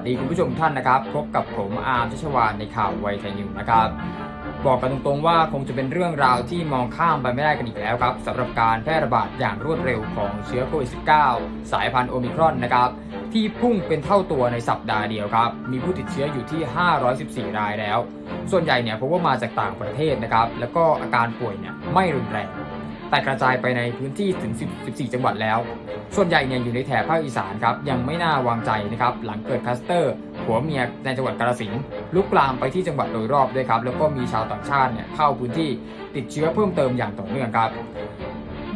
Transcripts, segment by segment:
สดีคุณผู้ชมท่านนะครับ พบกับผมอาร์มชัชวานในข่าวไวไทยนิวนะครับ บอกกันตรงๆว่าคงจะเป็นเรื่องราวที่มองข้ามไปไม่ได้กันอีกแล้วครับสำหรับการแพร่ระบาดอย่างรวดเร็วของเชื้อโควิด -19 สายพันธุ์โอมิครอนนะครับที่พุ่งเป็นเท่าตัวในสัปดาห์เดียวครับ มีผู้ติดเชื้ออยู่ที่ 514 รายแล้ว ส่วนใหญ่เนี่ยพบว่ามาจากต่างประเทศนะครับ แล้วก็อาการป่วยเนี่ยไม่รุนแรง แต่กระจายไปในพื้นที่ถึง 14 จังหวัดแล้ว ส่วนใหญ่เนี่ยอยู่ในแถบภาคอีสานครับยังไม่น่าวางใจนะครับหลังเกิดคลัสเตอร์ผัวเมียในจังหวัดกาฬสินธุ์ลุกลามไปที่จังหวัดโดยรอบด้วยครับแล้วก็มีชาวต่างชาติเนี่ยเข้าพื้นที่ติดเชื้อเพิ่มเติมอย่างต่อเนื่องครับ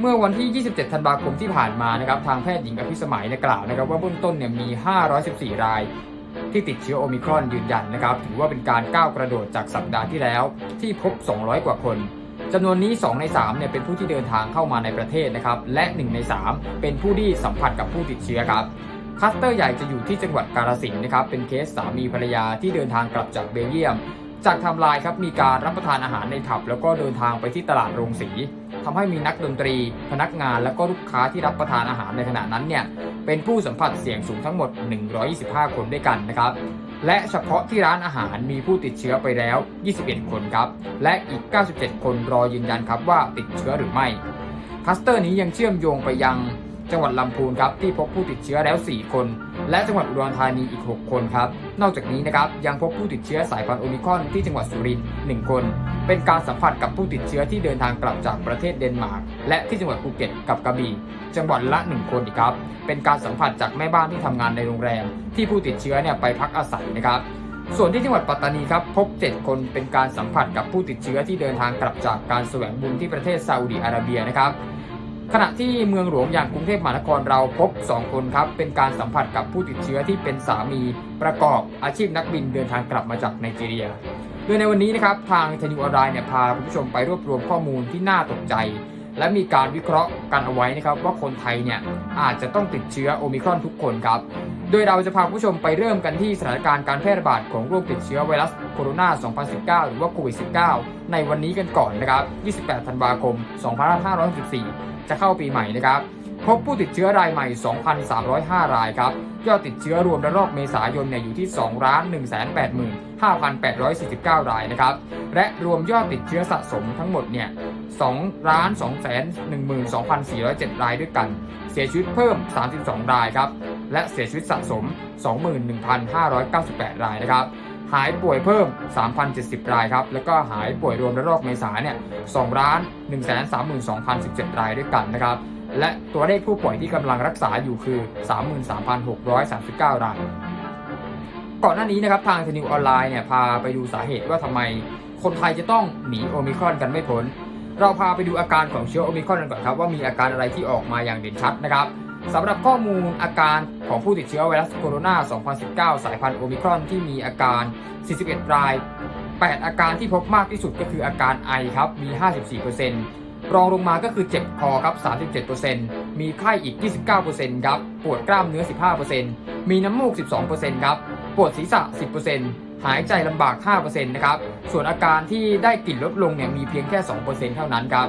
เมื่อวันที่ 27 ธันวาคมที่ผ่านมานะครับทางแพทย์หญิงอภิสมัยเนี่ยกล่าวนะครับว่าเบื้องต้นเนี่ยมี 514 รายที่ติดเชื้อโอมิครอนยืนยันนะครับ ถือว่าเป็นการก้าวกระโดดจากสัปดาห์ที่แล้วที่พบ 200 กว่าคน จำนวนนี้ 2 ใน 3 เนี่ยเป็นผู้ที่เดินทางเข้ามาในประเทศนะครับ และ 1 ใน 3 เป็นผู้ที่สัมผัสกับผู้ติดเชื้อครับคัสเตอร์ใหญ่จะอยู่ที่จังหวัดกาฬสินธุ์นะครับ เป็นเคสสามีภรรยาที่เดินทางกลับจากเบลเยียม จากทม์ไลน์ครับมีการรับประทานอาหารในผับ แล้วก็เดินทางไปที่ตลาดโรงสีทำให้มีนักดนตรี พนักงานและก็ลูกค้าที่รับประทานอาหารในขณะนั้นเนี่ยเป็นผู้สัมผัสเสี่ยงสูงทั้งหมด 125 คนด้วยกันนะครับ และเฉพาะที่ร้านอาหารมีผู้ติดเชื้อไปแล้ว 21 คนครับ และอีก 97 คนรอยืนยันครับว่าติดเชื้อหรือไม่คลัสเตอร์นี้ยังเชื่อมโยงไปยังจังหวัดลำพูนครับที่พบผู้ติดเชื้อแล้ว 4 คน และจังหวัดอุดรธานีอีก 6 คนครับ นอกจากนี้นะครับยังพบผู้ติดเชื้อสายพันธุ์โอมิคอนที่จังหวัดสุรินทร์1คน เป็นการสัมผัสกับผู้ติดเชื้อที่เดินทางกลับจากประเทศเดนมาร์กและที่จังหวัดภูเก็ตกับกระบี่จังหวัดละ 1 คนอีกครับ เป็นการสัมผัสจากแม่บ้านที่ทำงานในโรงแรม ที่ผู้ติดเชื้อเนี่ยไปพักอาศัยนะครับส่วนที่จังหวัดปัตตานีครับพบ 7 คนเป็นการสัมผัสกับผู้ติดเชื้อที่เดินทางกลับจากการแสวงบุญที่ประเทศซาอุดิอาระเบียนะครับ ขณะที่เมืองหลวงอย่างกรุงเทพมหานครเราพบ 2 คนครับ เป็นการสัมผัสกับผู้ติดเชื้อที่เป็นสามีประกอบอาชีพนักบินเดินทางกลับมาจากไนจีเรีย โดยในวันนี้นะครับทางเทนิวออนไลน์เนี่ยพาคุณผู้ชมไปรวบรวมข้อมูลที่น่าตกใจ และมีการวิเคราะห์กันเอาไว้นะครับว่าคนไทยเนี่ยอาจจะต้องติดเชื้อโอมิครอนทุกคนครับ โดยเราจะพาคุณผู้ชมไปเริ่มกันที่สถานการณ์การแพร่ระบาดของโรคติดเชื้อไวรัสโคโรนา 2019 หรือว่าโควิด -19 ในวันนี้กันก่อนนะครับ 28 ธันวาคม 2564 จะเข้าปีใหม่นะครับ พบผู้ติดเชื้อรายใหม่ 2,305 รายครับ ยอดติดเชื้อรวมระลอกเมษายนเนี่ยอยู่ที่2 1 8 5 8 4 9 รายนะครับ และรวมยอดติดเชื้อสะสมทั้งหมดเนี่ย2ล้าน2แสน12,407 รายด้วยกัน เสียชีวิตเพิ่ม 32 รายครับ และเสียชีวิตสะสม 21,598 รายนะครับ หายป่วยเพิ่ม 3,070 รายครับ แล้วก็หายป่วยรวมระลอกเมษาเนี่ย2ล้าน132,017 รายด้วยกันนะครับ และตัวเลขผู้ป่วยที่กำลังรักษาอยู่คือ 33,639 ราย ก่อนหน้านี้นะครับทางทนิวออนไลน์เนี่ยพาไปดูสาเหตุว่าทำไมคนไทยจะต้องหนีโอมิครอนกันไม่พ้น เราพาไปดูอาการของเชื้อโอมิครอนกันก่อนครับว่ามีอาการอะไรที่ออกมาอย่างเด่นชัดนะครับ สำหรับข้อมูลอาการของผู้ติดเชื้อไวรัสโคโรนา 2019 สายพันธุ์โอมิครอนที่มีอาการ 41 ราย 8 อาการที่พบมากที่สุดก็คืออาการไอครับ มี 54%รองลงมาก็คือเจ็บคอครับ 37%มีไข้อีก 29%ครับ ปวดกล้ามเนื้อ 15%มีน้ำมูก 12%ครับ ปวดศีรษะ 10%หายใจลำบาก 5%นะครับ ส่วนอาการที่ได้กลิ่นลดลงเนี่ยมีเพียงแค่ 2%เท่านั้นครับ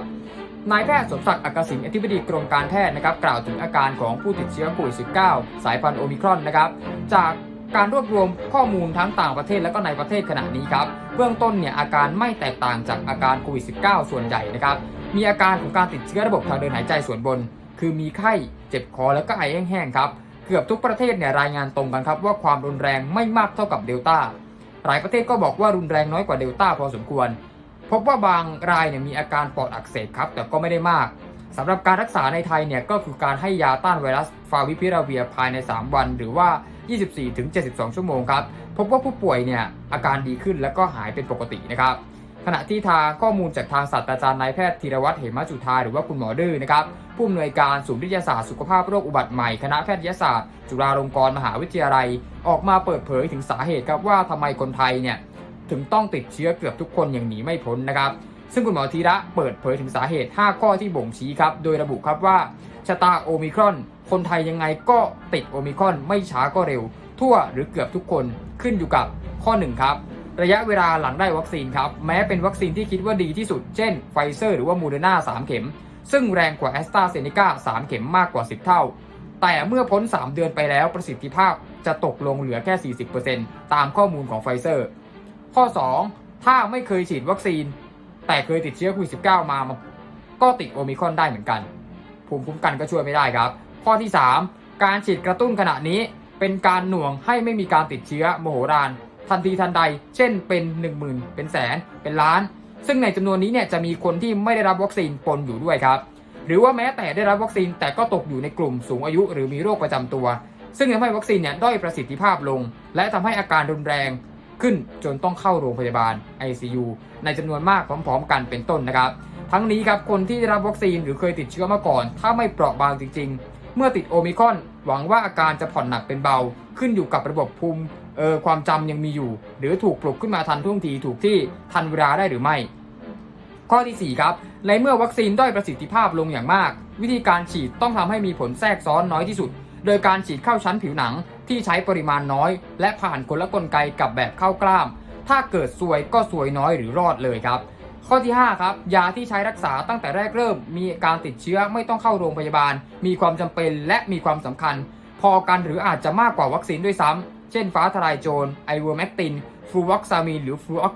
นายแพทย์สมศักดิ์อักษิณอธิบดีกรมการแพทย์นะครับกล่าวถึงอาการของผู้ติดเชื้อโควิด -19 สายพันธุ์โอมิครอนนะครับจากการรวบรวมข้อมูลทั้งต่างประเทศและก็ในประเทศขณะนี้ครับเบื้องต้นเนี่ยอาการไม่แตกต่างจากอาการโควิด -19 ส่วนใหญ่นะครับมีอาการของการติดเชื้อระบบทางเดินหายใจส่วนบน คือมีไข้เจ็บคอแล้วก็ไอแห้งๆครับเกือบทุกประเทศเนี่ยรายงานตรงกันครับว่าความรุนแรงไม่มากเท่ากับเดลต้าหลายประเทศก็บอกว่ารุนแรงน้อยกว่าเดลต้าพอสมควร พบว่าบางรายเนี่ยมีอาการปอดอักเสบครับ แต่ก็ไม่ได้มากสำหรับการรักษาในไทยเนี่ยก็คือการให้ยาต้านไวรัสฟาวิพิราเวียภายใน 3 วัน หรือว่า 24-72 ชั่วโมงครับ พบว่าผู้ป่วยเนี่ยอาการดีขึ้นแล้วก็หายเป็นปกตินะครับ ขณะที่ทางข้อมูลจากทางศาสตราจารย์นายแพทย์ธีรวัตรเหมจุธาหรือว่าคุณหมอดื้อนะครับผู้อำนวยการศูนย์วิทยาศาสตร์สุขภาพโรคอุบัติใหม่คณะแพทยศาสตร์ จุฬาลงกรณ์มหาวิทยาลัย ออกมาเปิดเผยถึงสาเหตุครับว่าทำไมคนไทยเนี่ย ถึงต้องติดเชื้อเกือบทุกคนอย่างหนีไม่พ้นนะครับ ซึ่งคุณหมอธีระเปิดเผยถึงสาเหตุ 5 ข้อที่บ่งชี้ครับ โดยระบุครับว่าชะตาโอมิครอน คนไทยยังไงก็ติดโอมิครอนไม่ช้าก็เร็ว ทั่วหรือเกือบทุกคนขึ้นอยู่กับข้อ 1 ครับ ระยะเวลาหลังได้วัคซีนครับ แม้เป็นวัคซีนที่คิดว่าดีที่สุด เช่นไฟเซอร์หรือว่ามูเดอร์นา3เข็ม ซึ่งแรงกว่าแอสตราเซเนกา3เข็มมากกว่า 10 เท่า แต่เมื่อพ้น 3 เดือนไปแล้วประสิทธิภาพจะตกลงเหลือแค่ 40%ตามข้อมูลของไฟเซอร์ ข้อ 2 ถ้าไม่เคยฉีดวัคซีน แต่เคยติดเชื้อโควิด -19 มา ก็ติดโอมิคอนได้เหมือนกัน ภูมิคุ้มกันก็ช่วยไม่ได้ครับ ข้อที่ 3 การฉีดกระตุ้นขณะนี้เป็นการหน่วงให้ไม่มีการติดเชื้อโมโหรานทันทีทันใด เช่นเป็น 1 0,000 เป็นแสน เป็นล้าน ซึ่งในจำนวนนี้เนี่ยจะมีคนที่ไม่ได้รับวัคซีนปนอยู่ด้วยครับ หรือว่าแม้แต่ได้รับวัคซีนแต่ก็ตกอยู่ในกลุ่มสูงอายุหรือมีโรคประจำตัว ซึ่งทำให้วัคซีนเนี่ยด้อยประสิทธิภาพลง และทำให้อาการรุนแรง ขึ้นจนต้องเข้าโรงพยาบาล ICU ในจำนวนมากพร้อม ๆ กันเป็นต้นนะครับ ทั้งนี้ครับคนที่ได้รับวัคซีนหรือเคยติดเชื้อมาก่อน ถ้าไม่เปราะบางจริง ๆ เมื่อติดโอมิคอน หวังว่าอาการจะผ่อนหนักเป็นเบา ขึ้นอยู่กับระบบภูมิเออความจำยังมีอยู่ หรือถูกปลุกขึ้นมาทันท่วงทีถูกที่ทันเวลาได้หรือไม่ ข้อที่ 4 ครับ ในเมื่อวัคซีนด้อยประสิทธิภาพลงอย่างมาก วิธีการฉีดต้องทำให้มีผลแทรกซ้อนน้อยที่สุด โดยการฉีดเข้าชั้นผิวหนังที่ใช้ปริมาณน้อย และผ่านคนละกลไกกับแบบเข้ากล้าม ถ้าเกิดซวยก็ซวยน้อยหรือรอดเลยครับ ข้อที่ 5 ครับ ยาที่ใช้รักษาตั้งแต่แรกเริ่ม มีการติดเชื้อไม่ต้องเข้าโรงพยาบาล มีความจำเป็นและมีความสำคัญ พอกันหรืออาจจะมากกว่าวัคซีนด้วยซ้ำเช่นฟ้าทลายโจรไอเวอร์แมกตินฟลูวอกซามีนหรือฟลูออก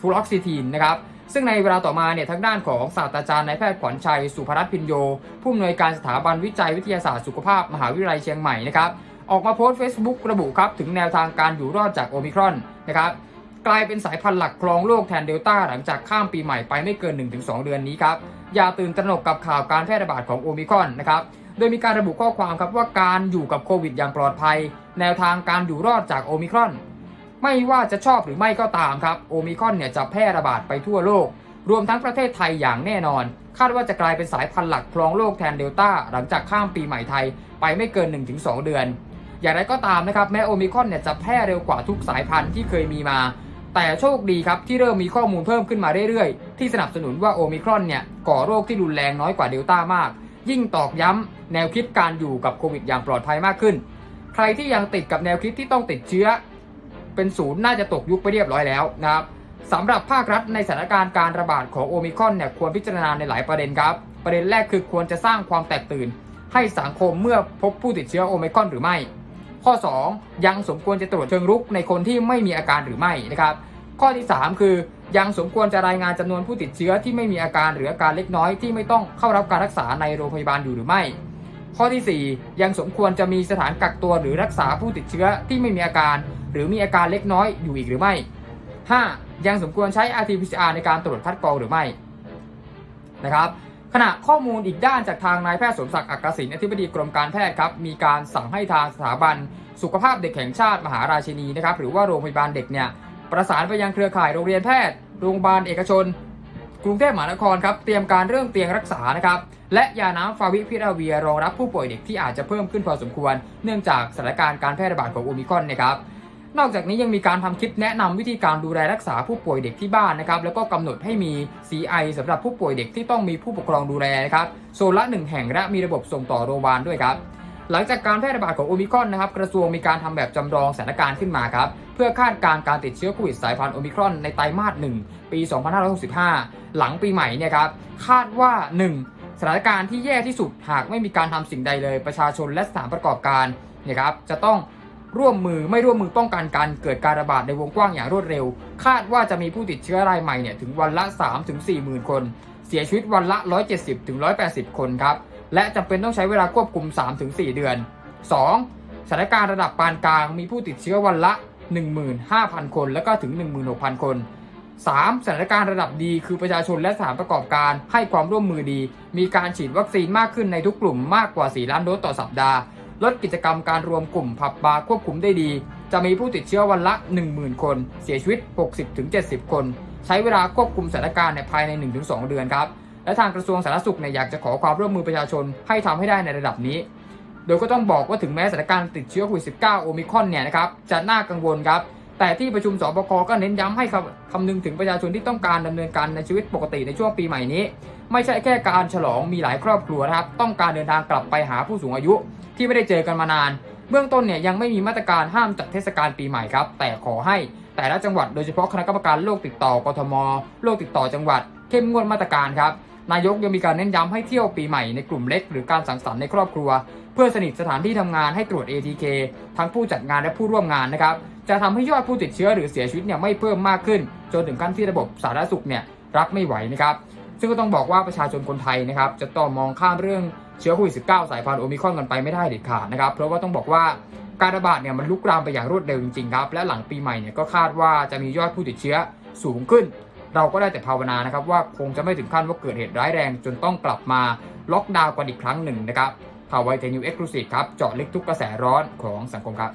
ฟลูออกซิทีนนะครับ ซึ่งในเวลาต่อมาเนี่ยทางด้านของศาสตราจารย์นายแพทย์ขวัญชัยสุภรัตน์พินโย ผู้อำนวยการสถาบันวิจัยวิทยาศาสตร์สุขภาพมหาวิทยาลัยเชียงใหม่นะครับออกมาโพสต์ Facebook ระบุครับถึงแนวทางการอยู่รอดจากโอมิครอนนะครับกลายเป็นสายพันธุ์หลักครองโลกแทนเดลต้าหลังจากข้ามปีใหม่ไปไม่เกิน 1-2 เดือนนี้ครับอย่าตื่นตระหนกกับข่าวการแพร่ระบาดของโอมิครอนนะครับโดยมีการระบุข้อความครับว่าการอยู่กับโควิดอย่างปลอดภัย แนวทางการอยู่รอดจากโอมิครอน ไม่ว่าจะชอบหรือไม่ก็ตามครับโอมิคอนเนี่ยจะแพร่ระบาดไปทั่วโลก รวมทั้งประเทศไทยอย่างแน่นอน คาดว่าจะกลายเป็นสายพันธุ์หลักครองโลกแทนเดลต้าหลังจากข้ามปีใหม่ไทยไปไม่เกิน 1-2 เดือน อย่างไรก็ตามนะครับแม้โอมิคอนเนี่ยจะแพร่เร็วกว่าทุกสายพันธุ์ที่เคยมีมา แต่โชคดีครับที่เริ่มมีข้อมูลเพิ่มขึ้นมาเรื่อยๆ ที่สนับสนุนว่าโอมิครอนเนี่ยก่อโรคที่รุนแรงน้อยกว่าเดลต้ามาก ยิ่งตอกย้ำแนวคิดการอยู่กับโควิดอย่างปลอดภัยมากขึ้น ใครที่ยังติดกับแนวคิดที่ต้องติดเชื้อ เป็นศูนย์น่าจะตกยุคไปเรียบร้อยแล้วนะครับสำหรับภาครัฐในสถานการณ์การระบาดของโอมิคอนเนี่ยควรพิจารณาในหลายประเด็นครับ ประเด็นแรกคือควรจะสร้างความแตกตื่น ให้สังคมเมื่อพบผู้ติดเชื้อโอมิคอนหรือไม่ ข้อ 2 ยังสมควรจะตรวจเชิงรุกในคนที่ไม่มีอาการหรือไม่นะครับ ข้อที่ 3 คือยังสมควรจะรายงานจำนวนผู้ติดเชื้อที่ไม่มีอาการหรืออาการเล็กน้อยที่ไม่ต้องเข้ารับการรักษาในโรงพยาบาลอยู่หรือไม่ ข้อทีสี่4 ยังสมควรจะมีสถานกักตัวหรือรักษาผู้ติดเชื้อที่ไม่มีอาการ หรือมีอาการเล็กน้อยอยู่อีกหรือไม่ 5. ยังสมควรใช้ RT-PCR ในการตรวจคัดกรองหรือไม่นะครับขณะข้อมูลอีกด้านจากทางนายแพทย์สมศักดิ์อักษิณอธิบดีกรมการแพทย์ครับมีการสั่งให้ทางสถาบัน สุขภาพเด็กแห่งชาติมหาราชินีนะครับหรือว่าโรงพยาบาลเด็กเนี่ยประสานไปยังเครือข่ายโรงเรียนแพทย์โรงพยาบาลเอกชน กรุงเทพมหานครครับเตรียมการเรื่องเตียงรักษานะครับและยาน้ำฟาวิพิราเวียรองรับผู้ป่วยเด็กที่อาจจะเพิ่มขึ้นพอสมควร เนื่องจากสถานการณ์การแพร่ระบาดของโอมิคอนนะครับ นอกจากนี้ยังมีการทำคลิปแนะนำวิธีการดูแลรักษาผู้ป่วยเด็กที่บ้านนะครับแล้วก็กำหนดให้มี CI สำหรับผู้ป่วยเด็กที่ต้องมีผู้ปกครองดูแลนะครับโซนละ1แห่งและมีระบบส่งต่อโรงพยาบาลด้วยครับหลังจากการแพร่ระบาดของโอมิครอนนะครับกระทรวงมีการทำแบบจำลองสถานการณ์ขึ้นมาครับเพื่อคาดการณ์การติดเชื้อโควิดสายพันธุ์โอมิครอนในไตรมาส1ปี 2565 หลังปีใหม่เนี่ยครับคาดว่า 1 สถานการณ์ที่แย่ที่สุดหากไม่มีการทำสิ่งใดเลยประชาชนและสถานประกอบการเนี่ยครับจะต้อง ร่วมมือไม่ร่วมมือป้องกันการเกิดการระบาดในวงกว้างอย่างรวดเร็ว คาดว่าจะมีผู้ติดเชื้อรายใหม่เนี่ยถึงวันละ 3-4หมื่นคน เสียชีวิตวันละ 170-180คนครับ และจำเป็นต้องใช้เวลาควบคุม 3-4เดือน 2. สถานการณ์ระดับปานกลางมีผู้ติดเชื้อวันละ 15,000 คน แล้วก็ถึง 16,000 คน 3. สถานการณ์ระดับดีคือประชาชนและสถานประกอบการให้ความร่วมมือดี มีการฉีดวัคซีนมากขึ้นในทุกกลุ่มมากกว่า 4 ล้านโดสต่อสัปดาห์ ลดกิจกรรมการรวมกลุ่มผับบาร์ควบคุมได้ดี จะมีผู้ติดเชื้อวันละ 10,000 คน เสียชีวิต 60-70 คน ใช้เวลาควบคุมสถานการณ์ในภายใน 1-2 เดือนครับ และทางกระทรวงสาธารณสุขเนี่ยอยากจะขอความร่วมมือประชาชนให้ทำให้ได้ในระดับนี้ โดยก็ต้องบอกว่าถึงแม้สถานการณ์ติดเชื้อโควิด -19 โอมิคอนเนี่ยนะครับจะน่ากังวลครับแต่ที่ประชุมสบคก็เน้นย้ำให้คำคำนึงถึงประชาชนที่ต้องการดำเนินการในชีวิตปกติในช่วงปีใหม่นี้ ไม่ใช่แค่การฉลองมีหลายครอบครัวนะครับ ต้องการเดินทางกลับไปหาผู้สูงอายุ ที่ไม่ได้เจอกันมานาน เบื้องต้นเนี่ยยังไม่มีมาตรการห้ามจัดเทศกาลปีใหม่ครับ แต่ขอให้แต่ละจังหวัดโดยเฉพาะคณะกรรมการโรคติดต่อกทมโรคติดต่อจังหวัด เข้มงวดมาตรการครับนายกยังมีการเน้นย้ำให้เที่ยวปีใหม่ในกลุ่มเล็กหรือการสังสรรค์ในครอบครัว เพื่อสนิทสถานที่ทำงานให้ตรวจ ATK ทั้งผู้จัดงานและผู้ร่วมงานนะครับจะทำให้ยอดผู้ติดเชื้อหรือเสียชีวิตเนี่ยไม่เพิ่มมากขึ้น จนถึงขั้นที่ระบบสาธารณสุขเนี่ยรับไม่ไหวนะครับ ซึ่งก็ต้องบอกว่าประชาชนคนไทยนะครับจะต้องมองข้ามเรื่องเชื้อโควิด -19 สายพันธุ์โอมิครอนกันไปไม่ได้เด็ดขาดนะครับ เพราะว่าต้องบอกว่าการระบาดเนี่ยมันลุกลามไปอย่างรวดเร็วจริงๆครับ และหลังปีใหม่เนี่ยก็คาดว่าจะมียอดผู้ติดเชื้อสูงขึ้น เราก็ได้แต่ภาวนานะครับว่าคงจะไม่ถึงขั้นว่าเกิดเหตุร้ายแรง จนต้องกลับมาล็อกดาวน์กันอีกครั้งหนึ่งนะครับข่าวไวเทนิวเอ็กซ์คลูซีฟครับเจาะลึกทุกกระแสร้อนของสังคมครับ